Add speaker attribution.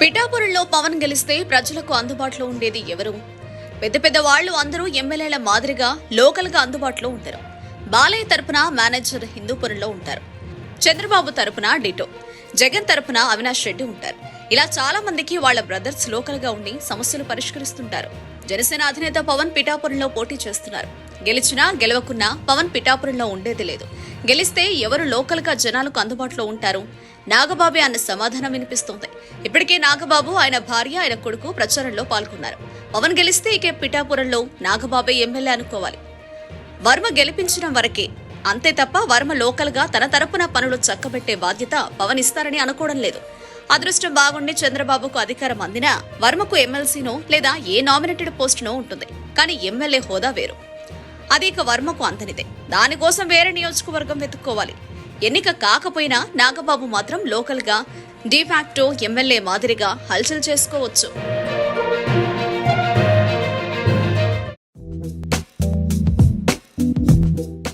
Speaker 1: పిఠాపురంలో పవన్ గెలిస్తే ప్రజలకు అందుబాటులో ఉండేది ఎవరు? పెద్ద పెద్ద వాళ్ళు అందరూ ఎమ్మెల్యేల మాదిరిగా లోకల్గా అందుబాటులో ఉంటారు. బాలయ్య తరపున మేనేజర్ హిందూపురంలో ఉంటారు. చంద్రబాబు తరపున డిటో. జగన్ తరపున అవినాష్ రెడ్డి ఉంటారు. ఇలా చాలా మందికి వాళ్ళ బ్రదర్స్ లోకల్గా ఉండి సమస్యలు పరిష్కరిస్తుంటారు. జనసేన అధినేత పవన్ పిఠాపురంలో పోటీ చేస్తున్నారు. గెలిచినా గెలవకున్నా పవన్ పిఠాపురంలో ఉండేది లేదు. గెలిస్తే ఎవరు లోకల్గా జనాలకు అందుబాటులో ఉంటారు? నాగబాబే అన్న సమాధానం వినిపిస్తోంది. ఇప్పటికే నాగబాబు ఆయన భార్య ఆయన కొడుకు ప్రచారంలో పాల్గొన్నారు. పవన్ గెలిస్తే ఇక పిఠాపురంలో నాగబాబే ఎమ్మెల్యే అనుకోవాలి. వర్మ గెలిపించిన వరకే. అంతే తప్ప వర్మ లోకల్గా తన తరపున పనులు చక్కబెట్టే బాధ్యత పవన్ ఇస్తారని అనుకోవడం లేదు. అదృష్టం బాగుండి చంద్రబాబుకు అధికారం అందినా వర్మకు ఎమ్మెల్సీనో లేదా ఏ నామినేటెడ్ పోస్టునో ఉంటుంది. కానీ ఎమ్మెల్యే హోదా వేరు. అది ఇక వర్మకు అంతనిదే. దానికోసం వేరే నియోజకవర్గం వెతుక్కోవాలి. ఎన్నిక కాకపోయినా నాగబాబు మాత్రం లోకల్గా డిఫాక్టో ఎమ్మెల్యే మాదిరిగా హల్చల్ చేసుకోవచ్చు.